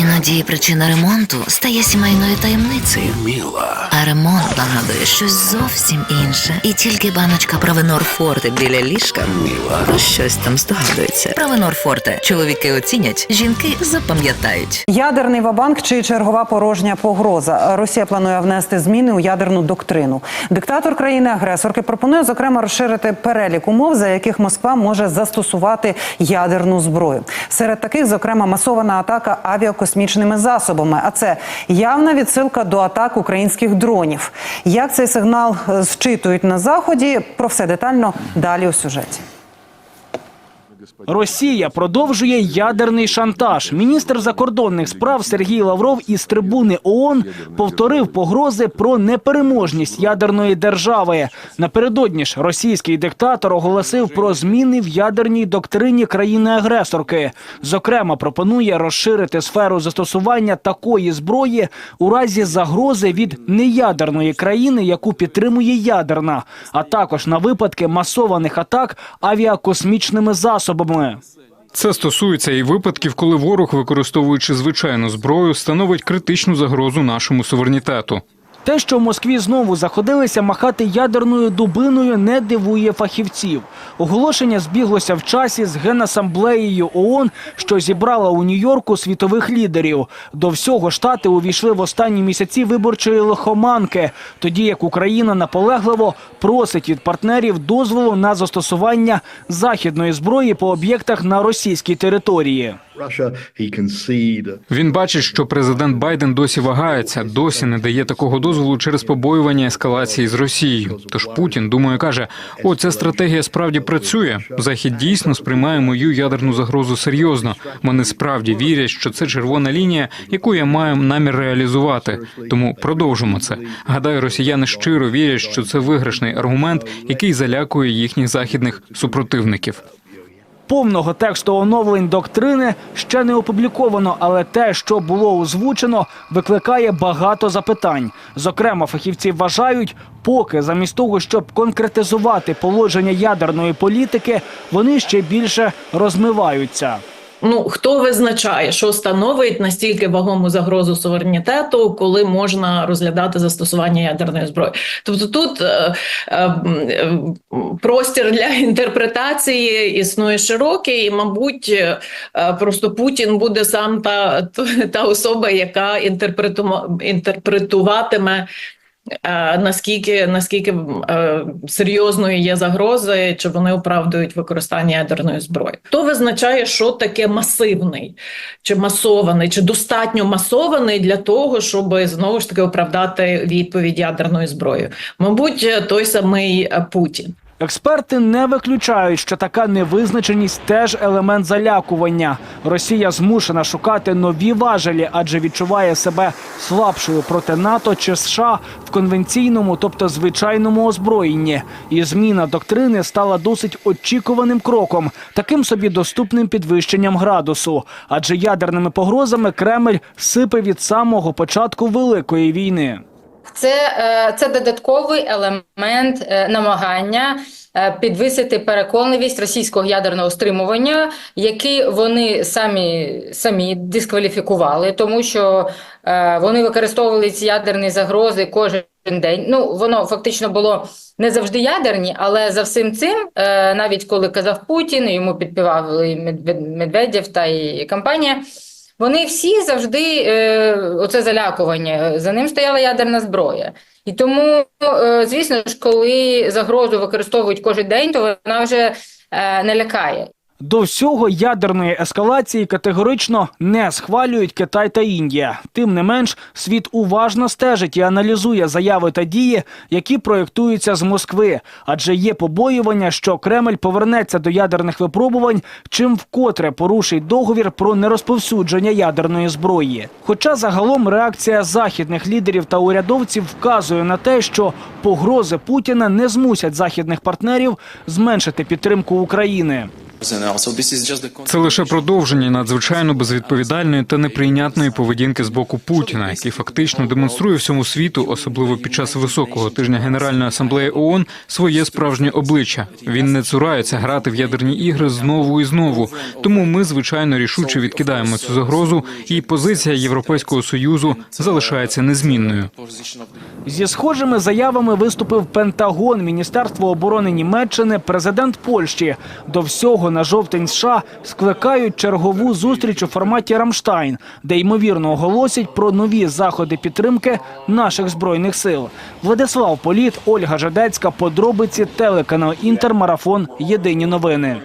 Іноді причина ремонту стає сімейною таємницею. Міла. А ремонт нагадує щось зовсім інше. І тільки баночка Провенор Форте біля ліжка Міла. про щось там здогадується. Провенор Форте. Чоловіки оцінять, жінки запам'ятають. Ядерний вабанк чи чергова порожня погроза. Росія планує внести зміни у ядерну доктрину. Диктатор країни-агресорки пропонує зокрема розширити перелік умов, за яких Москва може застосувати ядерну зброю. Серед таких, зокрема, масована атака авіакосмічними засобами. А це явна відсилка до атак українських дронів. Як цей сигнал е, зчитують на заході? Про все детально далі у сюжеті. Росія продовжує ядерний шантаж. Міністр закордонних справ Сергій Лавров із трибуни ООН повторив погрози про непереможність ядерної держави. Напередодні ж російський диктатор оголосив про зміни в ядерній доктрині країни-агресорки. Зокрема, пропонує розширити сферу застосування такої зброї у разі загрози від неядерної країни, яку підтримує ядерна, а також на випадки масованих атак авіакосмічними засобами. Це стосується і випадків, коли ворог, використовуючи звичайну зброю, становить критичну загрозу нашому суверенітету. Те, що в Москві знову заходилися махати ядерною дубиною, не дивує фахівців. Оголошення збіглося в часі з генасамблеєю ООН, що зібрала у Нью-Йорку світових лідерів. До всього штати увійшли в останні місяці виборчої лихоманки, тоді як Україна наполегливо просить від партнерів дозволу на застосування західної зброї по об'єктах на російській території. Він бачить, що президент Байден досі вагається, досі не дає такого дозволу через побоювання ескалації з Росією. Тож Путін думає, каже: о, ця стратегія справді працює. Захід дійсно сприймає мою ядерну загрозу серйозно. Вони справді вірять, що це червона лінія, яку я маю намір реалізувати. Тому продовжимо це. Гадаю, росіяни щиро вірять, що це виграшний аргумент, який залякує їхніх західних супротивників. Повного тексту оновлень доктрини ще не опубліковано, але те, що було озвучено, викликає багато запитань. Зокрема, фахівці вважають, поки замість того, щоб конкретизувати положення ядерної політики, вони ще більше розмиваються. Ну хто визначає, що становить настільки вагому загрозу суверенітету, коли можна розглядати застосування ядерної зброї? Тобто тут е, е, е, простір для інтерпретації існує широкий, і, мабуть, е, просто Путін буде сам та, та особа, яка інтерпретуватиме. Наскільки наскільки е, серйозною є загрози, чи вони оправдують використання ядерної зброї? Хто визначає, що таке масивний, чи масований, чи достатньо масований для того, щоб знову ж таки оправдати відповідь ядерною зброєю? Мабуть, той самий е, Путін. Експерти не виключають, що така невизначеність теж елемент залякування. Росія змушена шукати нові важелі, адже відчуває себе слабшою проти НАТО чи США в конвенційному, тобто звичайному озброєнні. І зміна доктрини стала досить очікуваним кроком, таким собі доступним підвищенням градусу. Адже ядерними погрозами Кремль сипе від самого початку великої війни. Це, е, це додатковий елемент е, намагання е, підвисити переконливість російського ядерного стримування, який вони самі, самі дискваліфікували, тому що вони використовували ці ядерні загрози кожен день. Ну, воно фактично було не завжди ядерні, але за всім цим, навіть коли казав Путін, йому підпівав і Медведєв та і компанія. Вони всі завжди е, оце залякування. За ним стояла ядерна зброя. І тому, е, звісно ж, коли загрозу використовують кожен день, то вона вже е, не лякає. До всього ядерної ескалації категорично не схвалюють Китай та Індія. Тим не менш, світ уважно стежить і аналізує заяви та дії, які проєктуються з Москви, адже є побоювання, що Кремль повернеться до ядерних випробувань, чим вкотре порушить договір про нерозповсюдження ядерної зброї. Хоча загалом реакція західних лідерів та урядовців вказує на те, що погрози Путіна не змусять західних партнерів зменшити підтримку України. Це лише продовження надзвичайно безвідповідальної та неприйнятної поведінки з боку Путіна, який фактично демонструє всьому світу, особливо під час високого тижня Генеральної асамблеї ООН, своє справжнє обличчя. Він не цурається грати в ядерні ігри знову і знову. Тому ми звичайно рішуче відкидаємо цю загрозу, і позиція Європейського союзу залишається незмінною. Зі схожими заявами виступив Пентагон, Міністерство оборони Німеччини, президент Польщі. До всього на жовтень США скликають чергову зустріч у форматі Рамштайн, де ймовірно оголосять про нові заходи підтримки наших збройних сил. Владислав Політ, Ольга Жадецька, подробиці телеканал Інтермарафон. Єдині новини.